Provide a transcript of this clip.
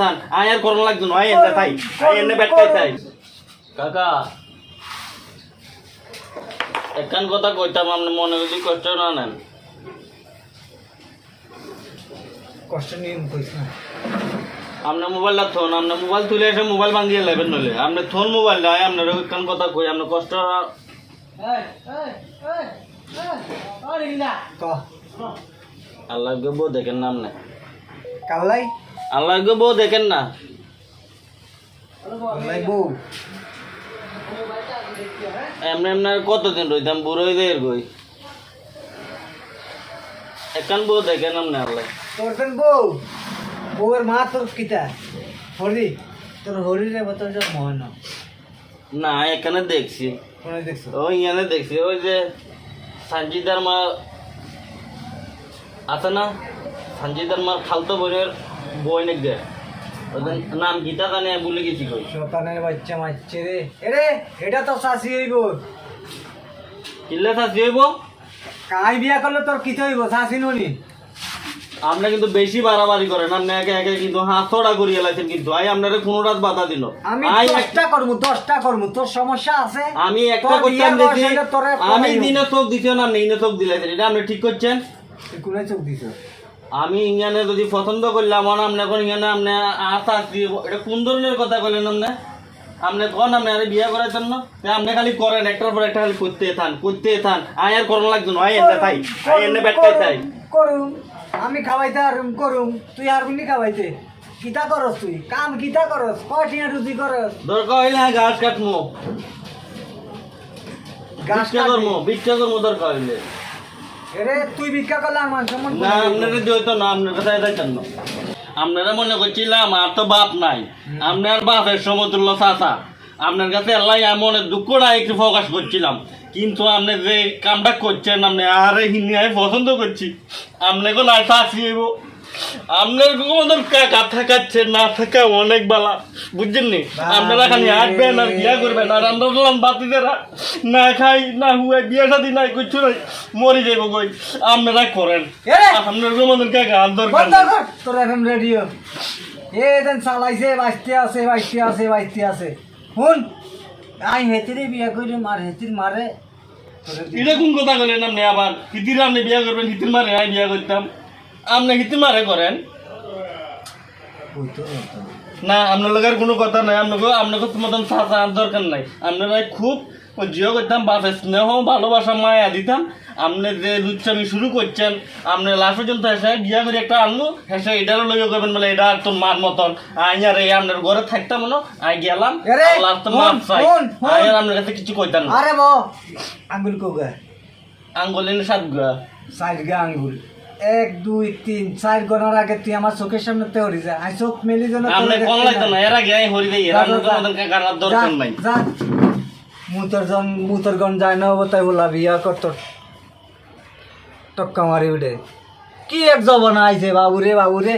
থান আয় আর করোনা না আয় তাই আয় এনে বেটাই তাই কাকা। একান কথা কইতাম আপনি মনে যদি কষ্ট না নেন। কষ্ট নিয়ে কইস না। আপনার মোবাইলটা থন আপনার মোবাইল তুলে এসে মোবাইল ভাঙিয়ে নলে আপনি থন মোবাইল নয় আপনার একান কথা কই আপনার কষ্ট আল্লাহ দেখেন না আপনি। কাল্লাই? আল্লাহ গো বউ দেখেন না। এমনি এমনি কতদিন রইতাম? বুড়ো হয়ে যায় গই একান বউ দেখেন আপনি আল্লাহ। তোর বউ। বউয়ের মা তোর কিতা? হরি। তোর হরি রে বতর যে মহন। না এখানে দেখছি। ওই এখানে দেখছি। ওই যে সঞ্জিতার মা আছে না? সঞ্জিতার মার খালতো বোনের বই নাক দে। নাম গীতা কানে ভুলে গেছি কই শতানের বাচ্চা মারছে রে। এরে এটা তো শাসি হইব। কিল্লে শাস্তি হইব? কাই বিয়া করলে তোর কিতে হইব? শাসি ননি। আপনি কিন্তু বেশি বাড়াবাড়ি করেন আপনি একে একে কিন্তু হাতড়া করিয়ে লাইছেন কিন্তু। আই আপনারা কোনো রাত বাধা দিল। আমি আই এক- দশটা করব দশটা করব তোর সমস্যা আছে? আমি একটা করতাম দেখি। আমি দিনে চোখ দিছি না আপনি ইনে চোখ দিলেছেন এটা আপনি ঠিক করছেন? কোনে চোখ দিছ? আমি ইংয়ানে যদি পছন্দ করলাম আর আপনি এখন ইংয়ানে আপনি আশা আসছি এটা কোন ধরনের কথা বললেন আপনি আপনি কোন আপনি আরে বিয়ে করার জন্য? আপনি খালি করেন একটার পর একটা খালি করতে থান করতে থান। আয় আর করোনা লাগতো না আয় এনে তাই আয় এনে বেটাই তাই করুম আমি খাওয়াইতে আরুম করুম। তুই আর কোনি খাওয়াইতে। কিতা করস তুই? কাম কিতা করস? কঠিয়া রুজি করস? দরকার হইলে হ্যাঁ গাছ কাটমো। গাছ ভিক্ষা করমো ভিক্ষা করমো দরকার হইলে। তুই ভিক্ষা করলে আর সম্মান না আপনারা দিও না আপনার কথা এটাই জন্য আপনারা মনে করছিলাম আর তো বাপ নাই। আপনার বাপের সমতুল্য চাচা। আপনার কাছে আল্লাহ দুঃখ দুঃখটা একটু প্রকাশ করছিলাম। কিন্তু আপনি যে কামটা করছেন আপনি আরে হিন্দি আমি পছন্দ করছি। আপনি লাইফ আসিব আপনার মতন কাকা থাকাচ্ছে না থাকা অনেক বালা। বুঝছেন নি আপনারা খালি আসবেন আর বিয়া করবেন আর আমরা বললাম বাতিদেরা না খাই না হুয়ে বিয়া শাদি নাই কিছু নাই মরে যাইব কই? আপনারা করেন। আপনার মতন কাকা আর দরকার। কর তোর এফএম রেডিও এ দেন চালাইছে বাঁচতে আছে বাঁচতে আছে বাঁচতে আছে। শুন আই হেতিরে বিয়া করিম আর হেতির মারে। এটা কোন কথা বলেন আপনি আবার? হিতির আপনি বিয়া করবেন হিতির মারে আমি বিয়া করতাম। আপনি মারে করেন। না আপনার লোকের কোনো কথা নাই। আপনাকে আপনাকে মতন চাচা দরকার নাই। আপনারা খুব জিও করতাম বাপের স্নেহ ভালোবাসা মায়া দিতাম। আপনি যে লুচ্চামি শুরু করছেন আপনি লাস্ট পর্যন্ত এসে বিয়া করে একটা আনলো। এসে এটারও লইয়া করবেন বলে এটা আর তোর মার মতন। আই আর এই আপনার ঘরে থাকতাম না। আই গেলাম। লাস্ট মাপ চাই। আই আর আপনার কাছে কিছু কইতাম না। আরে ব আঙ্গুল কোগা আঙ্গুলিনে সাত গুয়া সাইড গা আঙ্গুল। এক দুই তিন চার গণার আগে তুই আমার চোখের সামনে তেহরি যা। আই চোখ মেলি যেন আপনি কোন লাগতো না এর আগে আমি হরি দেই এর মতন মতন কাকার দরকার নাই। মুতর জন মুতর গন যায় না তাই বলা বিয়া কর তোর। টক্কা মারি উঠে। কি এক জবনা আইছে বাবুরে বাবুরে।